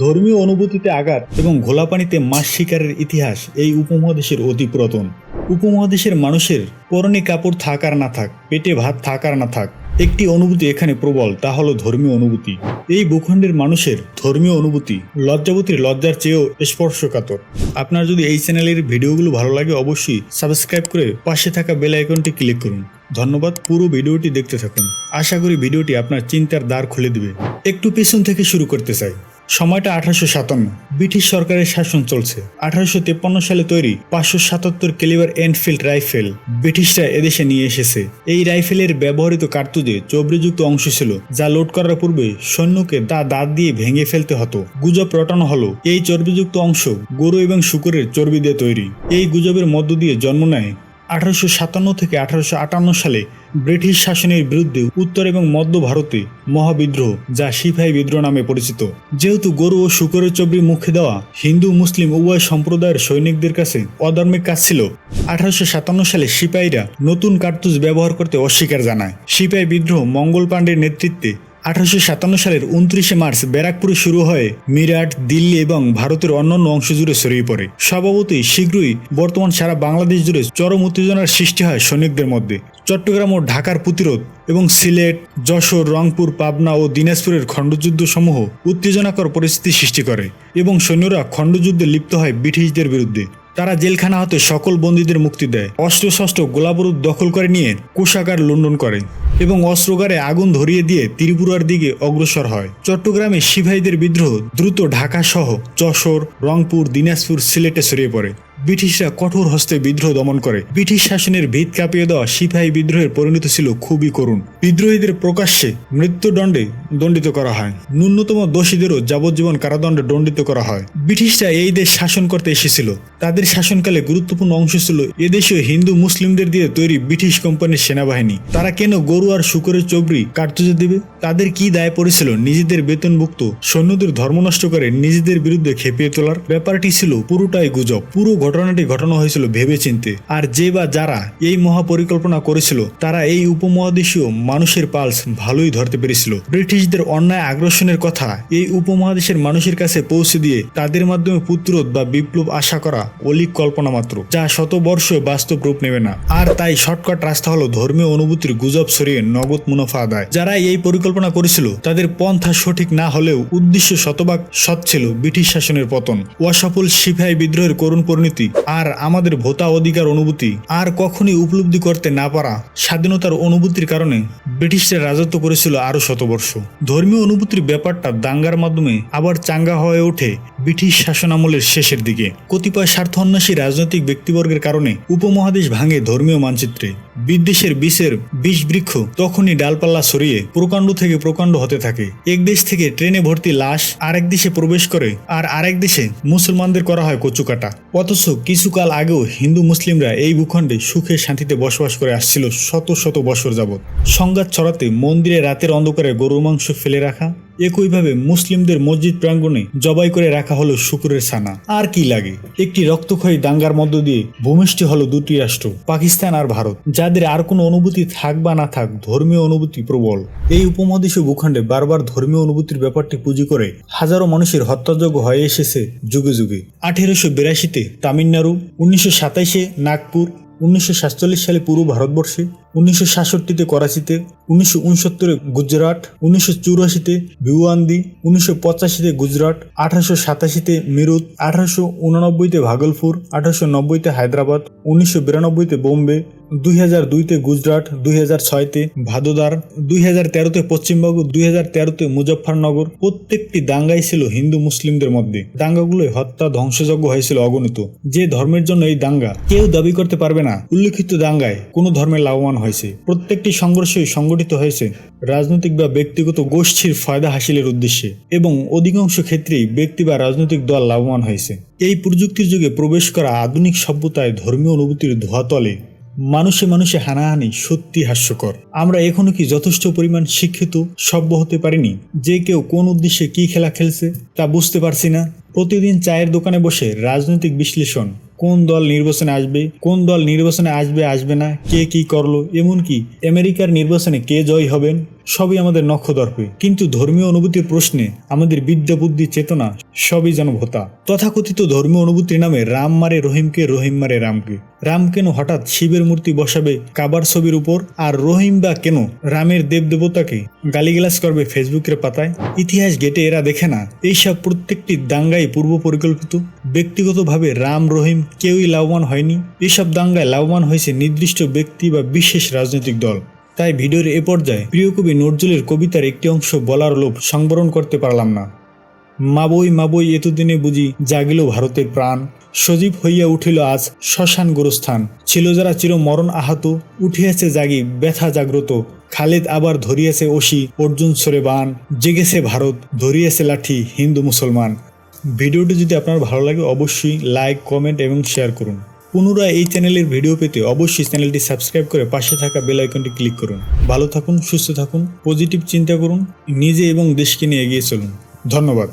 ধর্মীয় অনুভূতিতে আঘাত এবং ঘোলা পানিতে মাছ শিকারের ইতিহাস এই উপমহাদেশের অতি পুরাতন। উপমহাদেশের মানুষের পরনে কাপড় থাক আর না থাক, পেটে ভাত থাক আর না থাক, একটি অনুভূতি এখানে প্রবল, তা হলো ধর্মীয় অনুভূতি। এই ভূখণ্ডের মানুষের ধর্মীয় অনুভূতি লজ্জাবতীর লজ্জার চেয়েও স্পর্শকাতর। আপনার যদি এই চ্যানেলের ভিডিওগুলো ভালো লাগে, অবশ্যই সাবস্ক্রাইব করে পাশে থাকা বেল আইকনটি ক্লিক করুন। ধন্যবাদ, পুরো ভিডিওটি দেখতে থাকুন। আশা করি ভিডিওটি আপনার চিন্তার দ্বার খুলে দেবে। একটু পেছন থেকে শুরু করতে চাই। সময়টা আঠারোশো সাতান্ন। ব্রিটিশ সরকারের শাসন চলছে। আঠারোশো তেপ্পান্ন সালে তৈরি পাঁচশো সাতাত্তর ক্যালিবার এনফিল্ড রাইফেল ব্রিটিশরা এদেশে নিয়ে এসেছে। এই রাইফেলের ব্যবহৃত কার্তুজে চবরিযুক্ত অংশ ছিল, যা লোড করার পূর্বে সৈন্যকে তা দাঁত দিয়ে ভেঙে ফেলতে হতো। গুজব রটানো হলো। এই চর্বিযুক্ত অংশ গরু এবং শুকরের চর্বি দিয়ে তৈরি। এই গুজবের মধ্য দিয়ে জন্ম নেয় আঠারোশো সাতান্ন থেকে আঠারোশো আটান্ন সালে ব্রিটিশ শাসনের বিরুদ্ধে উত্তর এবং মধ্য ভারতে মহাবিদ্রোহ যা সিপাহী বিদ্রোহ নামে পরিচিত। যেহেতু গরু ও শুকরের চবরি মুখে দেওয়া হিন্দু, মুসলিম, উভয় সম্প্রদায়ের সৈনিকদের কাছে অধার্মিক কাজ ছিল, আঠারোশো সাতান্ন সালে সিপাহীরা নতুন কার্তুজ ব্যবহার করতে অস্বীকার জানায়। সিপাহী বিদ্রোহ মঙ্গল পাণ্ডের নেতৃত্বে আঠারোশো সাতান্ন সালের উনত্রিশে মার্চ ব্যারাকপুরে শুরু হয়ে মিরাট, দিল্লি এবং ভারতের অন্যান্য অংশ জুড়ে ছড়িয়ে পড়ে। স্বভাবতই শীঘ্রই বর্তমান সারা বাংলাদেশ জুড়ে চরম উত্তেজনার সৃষ্টি হয় সৈনিকদের মধ্যে। চট্টগ্রাম ও ঢাকার প্রতিরোধ এবং সিলেট, যশোর, রংপুর, পাবনা ও দিনাজপুরের খণ্ডযুদ্ধ সমূহ উত্তেজনাকর পরিস্থিতি সৃষ্টি করে এবং সৈন্যরা খণ্ডযুদ্ধে লিপ্ত হয় ব্রিটিশদের বিরুদ্ধে। তারা জেলখানা হতে সকল বন্দীদের মুক্তি দেয়। অস্ত্র শস্ত্র গোলাবরুদ দখল করে নিয়ে কোষাগার লুণ্ঠন করে এবং অস্ত্রগারে আগুন ধরিয়ে দিয়ে ত্রিপুরার দিকে অগ্রসর হয়। চট্টগ্রামে সিপাহীদের বিদ্রোহ দ্রুত ঢাকা সহ যশোর, রংপুর, দিনাজপুর, সিলেটে ছড়িয়ে পড়ে। ব্রিটিশরা কঠোর হস্তে বিদ্রোহ দমন করে। ব্রিটিশ শাসনের ভিত কাঁপিয়ে দেওয়া সিপাহী বিদ্রোহের পরিণতি ছিল খুবই করুণ। বিদ্রোহীদের প্রকাশ্যে মৃত্যুদণ্ডে দণ্ডিত করা হয়। ন্যূনতম দোষীদেরও যাবজ্জীবন কারাদণ্ডে দণ্ডিত করা হয়। ব্রিটিশরা এই দেশ শাসন করতে এসেছিল। তাদের শাসনকালে গুরুত্বপূর্ণ অংশ ছিল এদেশীয় হিন্দু মুসলিমদের দিয়ে তৈরি ব্রিটিশ কোম্পানির সেনাবাহিনী। তারা কেন গরু আর শুকরের চবরি কার্তুজে দিবে? তাদের কি দায় পড়েছিল নিজেদের বেতনভুক্ত সৈন্যদের ধর্ম নষ্ট করে নিজেদের বিরুদ্ধে খেপিয়ে তোলার? ব্যাপারটি ছিল পুরোটাই গুজব। পুরো ঘটনাটি ঘটানো হয়েছিল ভেবে চিনতে আর যে বা যারা এই মহাপরিকল্পনা করেছিল, তারা এই উপমহাদেশীয় মানুষের পালস ভালোই ধরতে পেরেছিল। ব্রিটিশদের অন্যায় আগ্রাসনের কথা এই উপমহাদেশের মানুষের কাছে পৌঁছে দিয়ে তাদের মাধ্যমে পুত্রোধ বা বিপ্লব আশা করা অলিক কল্পনা মাত্র, যা শত বর্ষ বাস্তব রূপ নেবে না। আর তাই শর্টকাট রাস্তা হলো ধর্মীয় অনুভূতির গুজব সরিয়ে নগদ মুনাফা আদায়। যারা এই পরিকল্পনা করেছিল, তাদের পন্থা সঠিক না হলেও উদ্দেশ্য শতভাগ সৎ ছিল ব্রিটিশ শাসনের পতন। অসফল সিপাহী বিদ্রোহের করুণ পরিণতি আর আমাদের ভোতা অধিকার অনুভূতি আর কখনই উপলব্ধি করতে না পারা স্বাধীনতার অনুভূতির কারণে ব্রিটিশরা রাজত্ব করেছিল আরও শতবর্ষ। ধর্মীয় অনুভূতির ব্যাপারটা দাঙ্গার মাধ্যমে আবার চাঙ্গা হয়ে ওঠে ব্রিটিশ শাসনামলের শেষের দিকে। কতিপয় স্বার্থন্বেষী রাজনৈতিক ব্যক্তিবর্গের কারণে উপমহাদেশ ভাঙে ধর্মীয় মানচিত্রে। বিদ্বেষের বিষের বিষ বৃক্ষ তখনই ডালপাল্লা সরিয়ে প্রকাণ্ড থেকে প্রকাণ্ড হতে থাকে। এক দেশ থেকে ট্রেনে ভর্তি লাশ আরেক দেশে প্রবেশ করে আর আরেক দেশে মুসলমানদের করা হয় কচুকাটা। অথচ কিছুকাল আগেও হিন্দু মুসলিমরা এই ভূখণ্ডে সুখে শান্তিতে বসবাস করে আসছিল শত শত বছর যাবৎ। সংঘাত ছড়াতে মন্দিরে রাতের অন্ধকারে গরুর মাংস ফেলে রাখা একইভাবে মুসলিমদের মসজিদ প্রাঙ্গণে জবাই করে রাখা হলো শুকুরের ছানা। আর কি লাগে? একটি রক্তক্ষয়ী দাঙ্গার মধ্য দিয়ে ভূমিষ্ঠি হলো দুটি রাষ্ট্র, পাকিস্তান আর ভারত, যাদের আর কোনো অনুভূতি থাক বা না থাক ধর্মীয় অনুভূতি প্রবল। এই উপমহাদেশীয় ভূখণ্ডে বারবার ধর্মীয় অনুভূতির ব্যাপারটি পুঁজি করে হাজারো মানুষের হত্যাযোগ্য হয়ে এসেছে যুগে যুগে। আঠেরোশো বিরাশিতে তামিলনাড়ু, উনিশশো সাতাইশে নাগপুর, উনিশশো সাতচল্লিশ সালে পুরো ভারতবর্ষে উনিশশো সাতষট্টিতে করাচিতে, উনিশশো উনসত্তরে গুজরাট, উনিশশো চুরাশিতে ভিওয়ান্দি উনিশশো পঁচাশিতে গুজরাট, আঠারোশো সাতাশিতে মিরুত, আঠারোশো উননব্বইতে ভাগলপুর, আঠারোশো নব্বইতে হায়দ্রাবাদ, উনিশশো বিরানব্বইতে বোম্বে, দুই হাজার দুইতে গুজরাট, দুই হাজার ছয়তে ভাদোদার, দুই হাজার তেরোতে পশ্চিমবঙ্গ, দুই হাজার তেরোতে মুজফ্ফরনগর, প্রত্যেকটি দাঙ্গাই ছিল হিন্দু মুসলিমদের মধ্যে। দাঙ্গাগুলোয় হত্যা, ধ্বংসযজ্ঞ হয়েছিল অগণিত। যে ধর্মের জন্য এই দাঙ্গা কেউ দাবি করতে পারবে না। উল্লেখিত দাঙ্গায় কোনো ধর্মের লাভবান হয়েছে। প্রত্যেকটি সংঘর্ষই সংগঠিত হয়েছে রাজনৈতিক বা ব্যক্তিগত গোষ্ঠীর ফায়দা হাসিলের উদ্দেশ্যে এবং অধিকাংশ ক্ষেত্রেই ব্যক্তি বা রাজনৈতিক দল লাভবান হয়েছে। এই প্রযুক্তির যুগে প্রবেশ করা আধুনিক সভ্যতায় ধর্মীয় অনুভূতির ধোয়াতলে মানুষে মানুষে হানাহানি সত্যি হাস্যকর। আমরা এখনও কি যথেষ্ট পরিমাণ শিক্ষিত, সভ্য হতে পারিনি? যে কেউ কোন উদ্দেশ্যে কি খেলা খেলছে তা বুঝতে পারছি না। প্রতিদিন চায়ের দোকানে বসে রাজনৈতিক বিশ্লেষণ কোন দল নির্বাচনে আসবে, কোন দল নির্বাচনে আসবে আসবে না, কে কি করল, এমনকি আমেরিকার নির্বাচনে কে জয় হবেন, সবই আমাদের নক্ষদর্পে। কিন্তু ধর্মীয় অনুভূতির প্রশ্নে আমাদের বিদ্যা, বুদ্ধি, চেতনা সবই যেন ভোতা। তথাকথিত ধর্মীয় অনুভূতির নামে রাম মারে রহিমকে, রহিম মারে রামকে। রাম কেন হঠাৎ শিবের মূর্তি বসাবে কাবার ছবির উপর? আর রহিম বা কেন রামের দেব দেবতাকে গালিগালাজ করবে ফেসবুকের পাতায়? ইতিহাস ঘেটে এরা দেখে না। এইসব প্রত্যেকটি দাঙ্গাই পূর্ব পরিকল্পিত। ব্যক্তিগতভাবে রাম, রহিম কেউই লাভবান হয়নি। এসব দাঙ্গায় লাভবান হয়েছে নির্দিষ্ট ব্যক্তি বা বিশেষ রাজনৈতিক দল। তাই ভিডিওর এ পর্যায়ে প্রিয় কবি নজরুলের কবিতার একটি অংশ বলার লোভ সংবরণ করতে পারলাম না। মাবই মাবই এতদিনে বুঝি জাগিল ভারতের প্রাণ। সজীব হইয়া উঠিল আজ শ্মশান গোরস্থান। ছিল যারা চির মরণ আহত, উঠিয়াছে জাগি ব্যথা জাগ্রত। খালেদ আবার ধরিয়াছে অসি অর্জুন সরে বান। জেগেছে ভারত, ধরিয়াছে লাঠি হিন্দু মুসলমান। ভিডিওটি যদি আপনার ভালো লাগে, অবশ্যই লাইক, কমেন্ট এবং শেয়ার করুন। পুনরায় এই চ্যানেলের ভিডিও পেতে অবশ্যই চ্যানেলটি সাবস্ক্রাইব করে পাশে থাকা বেল আইকনটি ক্লিক করুন। ভালো থাকুন, সুস্থ থাকুন, পজিটিভ চিন্তা করুন, নিজে এবং দেশকে নিয়ে এগিয়ে চলুন। ধন্যবাদ।